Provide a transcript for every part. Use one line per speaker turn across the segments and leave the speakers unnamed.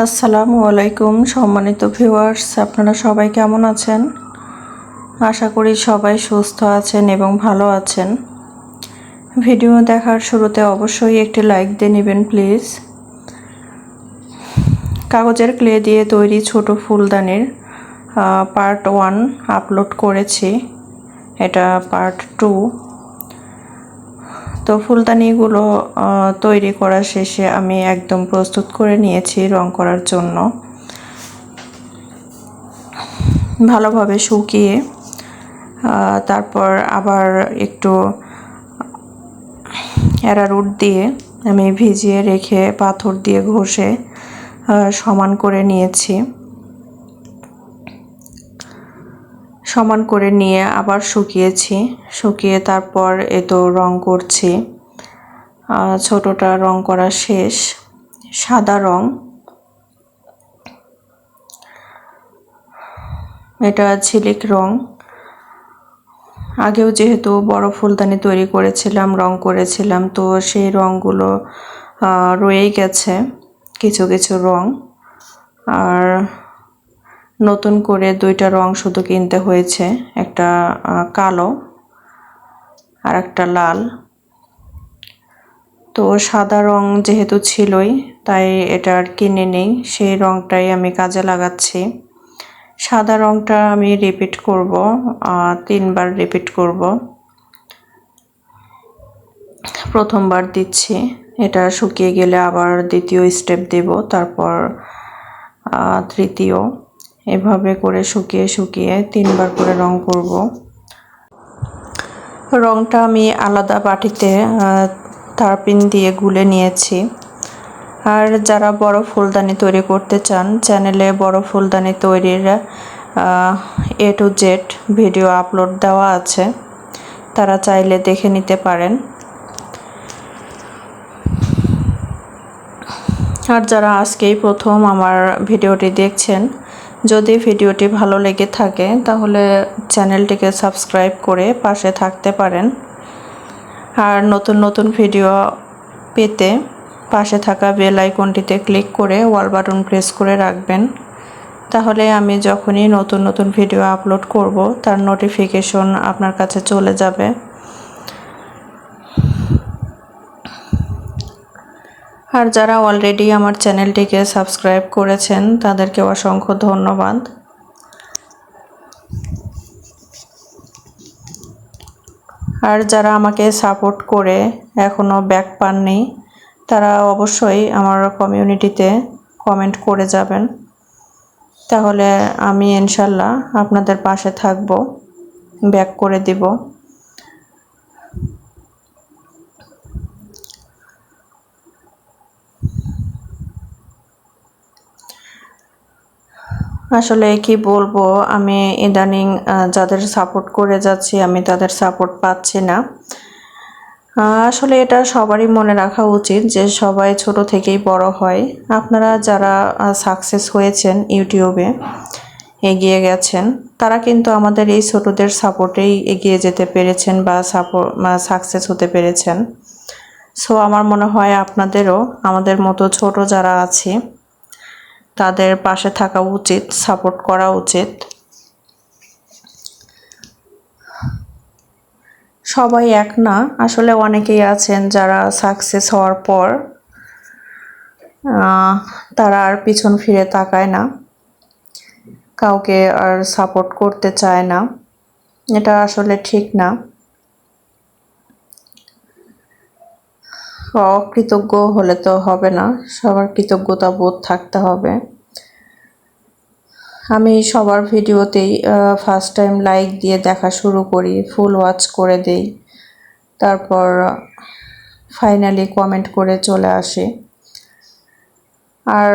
আসসালামু আলাইকুম, সম্মানিত ভিউয়ার্স আপনারা সবাই কেমন আছেন? আশা করি সবাই সুস্থ আছেন এবং ভালো আছেন। ভিডিও দেখার শুরুতে অবশ্যই একটি লাইক দিয়ে নেবেন প্লিজ কাগজের ক্লে দিয়ে তৈরি ছোট ফুলদানির পার্ট ওয়ান আপলোড করেছি। এটা পার্ট টু তো ফুলদানিগুলো তৈরি করা শেষে আমি একদম প্রস্তুত করে নিয়েছি রং করার জন্য। ভালোভাবে শুকিয়ে তারপর আবার একটু অ্যারারুট দিয়ে আমি ভিজিয়ে রেখে পাথর দিয়ে ঘষে সমান করে নিয়েছি। সমান করে নিয়ে আবার শুকিয়েছি। শুকিয়ে তারপর এ তো রং করছি। ছোটটা রং করা শেষ। সাদা রং। এটা ঝিলিক রং। আগেও যেহেতু বড় ফুলদানি তৈরি করেছিলাম, রং করেছিলাম, তো সেই রঙগুলো রয়েই গেছে। কিছু কিছু রং। আর নতুন করে দুইটা রং শুধু কিনতে হয়েছে। একটা কালো আর একটা লাল। তো সাদা রং যেহেতু ছিলই, তাই এটা আর কিনে নেই। সেই রংটাই আমি কাজে লাগাচ্ছি। সাদা রংটা আমি রিপিট করব তিনবার রিপিট করব। প্রথমবার দিচ্ছি। এটা শুকিয়ে গেলে আবার দ্বিতীয় স্টেপ দেব, তারপর তৃতীয়। এভাবে করে শুকিয়ে শুকিয়ে তিনবার করে রং করব। রংটা আমি আলাদা বাটিতে তারপিন দিয়ে গুলে নিয়েছি। আর যারা বড় ফুলদানি তৈরি করতে চান, চ্যানেলে বড় ফুলদানি তৈরির A to Z video upload দেওয়া আছে, তারা চাইলে দেখে নিতে পারেন। আর যারা আজকেই প্রথম আমার ভিডিওটি দেখছেন যদি ভিডিওটি ভালো লেগে থাকে, তাহলে চ্যানেলটিকে সাবস্ক্রাইব করে পাশে থাকতে পারেন। আর নতুন নতুন ভিডিও পেতে পাশে থাকা বেল আইকনটিতে ক্লিক করে ওয়াল বাটন প্রেস করে রাখবেন। তাহলে আমি যখনই নতুন নতুন ভিডিও আপলোড করব, তার নোটিফিকেশন আপনার কাছে চলে যাবে। আর যারা অলরেডি আমার চ্যানেলটিকে সাবস্ক্রাইব করেছেন, তাদেরকে অসংখ্য ধন্যবাদ। আর যারা আমাকে সাপোর্ট করে এখনও ব্যাক পাননি, তারা অবশ্যই আমার কমিউনিটিতে কমেন্ট করে যাবেন। তাহলে আমি ইনশাল্লাহ আপনাদের পাশে থাকব ব্যাক করে দিব। আসলে কি বলব, আমি ইদানিং যাদের সাপোর্ট করে যাচ্ছি, আমি তাদের সাপোর্ট পাচ্ছি না। আসলে এটা সবারই মনে রাখা উচিত যে সবাই ছোট থেকেই বড় হয়। আপনারা যারা সাকসেস হয়েছেন ইউটিউবে, এগিয়ে গেছেন, তারা কিন্তু আমাদের এই ছোটদের সাপোর্টেই এগিয়ে যেতে পেরেছেন বা সাপোর্ট সাকসেস হতে পেরেছেন। সো আমার মনে হয় আপনাদেরও, আমাদের মতো ছোট যারা আছে তাদের পাশে থাকা উচিত, সাপোর্ট করা উচিত। সবাই এক না, আসলে অনেকেই আছেন যারা সাকসেস হওয়ার পর তারা আর পিছন ফিরে তাকায় না। কাউকে আর সাপোর্ট করতে চায় না। এটা আসলে ঠিক না। অকৃতজ্ঞ হলে তো হবে না, সবার কৃতজ্ঞতা বোধ থাকতে হবে। আমি সবার ভিডিওতেই ফার্স্ট টাইম লাইক দিয়ে দেখা শুরু করি ফুল ওয়াচ করে দেই। তারপর ফাইনালি কমেন্ট করে চলে আসি। আর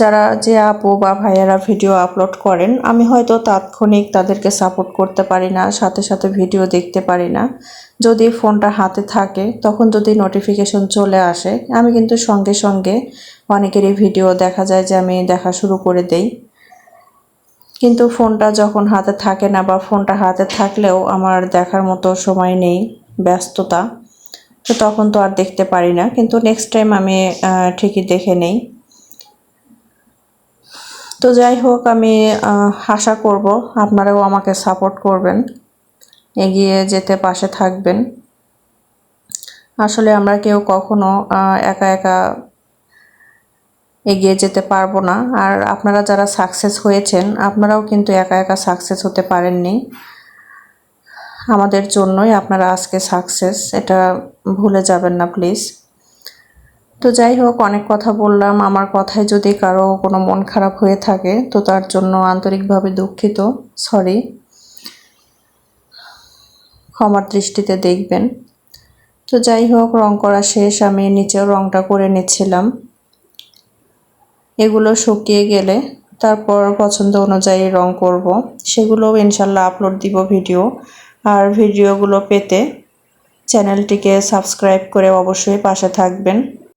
যারা যে আপু বা ভাইয়ারা ভিডিও আপলোড করেন, আমি হয়তো তাৎক্ষণিক তাদেরকে সাপোর্ট করতে পারি না, সাথে সাথে ভিডিও দেখতে পারি না। যদি ফোনটা হাতে থাকে, তখন যদি নোটিফিকেশন চলে আসে, আমি কিন্তু সঙ্গে সঙ্গে অনেকেরই ভিডিও দেখা যায় যে আমি দেখা শুরু করে দেই। কিন্তু ফোনটা যখন হাতে থাকে না বা ফোনটা হাতে থাকলেও আমার দেখার মতো সময় নেই, ব্যস্ততা, তো তখন তো আর দেখতে পারি না। কিন্তু নেক্সট টাইম আমি ঠিকই দেখে নেই। তো যাই হোক, আমি আশা করব আপনারাও আমাকে সাপোর্ট করবেন, এগিয়ে যেতে পাশে থাকবেন। আসলে আমরা কেউ কখনো একা একা এগিয়ে যেতে পারব না। আর আপনারা যারা সাকসেস হয়েছেন, আপনারাও কিন্তু একা একা সাকসেস হতে পারেননি। আমাদের জন্যই আপনারা আজকে সাকসেস এটা ভুলে যাবেন না প্লিজ তো যাই হোক, অনেক কথা বললাম। আমার কথায় যদি কারও কোনো মন খারাপ হয়ে থাকে, তো তার জন্য আন্তরিকভাবে দুঃখিত। সরি ক্ষমার দৃষ্টিতে দেখবেন। তো যাই হোক, রং করা শেষ। আমি নিচেও রংটা করে নিচ্ছিলাম। এগুলো শুকিয়ে গেলে তারপর পছন্দ অনুযায়ী রং করব। সেগুলোও ইনশাল্লাহ আপলোড দিব ভিডিও আর ভিডিওগুলো পেতে চ্যানেলটিকে সাবস্ক্রাইব করে অবশ্যই পাশে থাকবেন।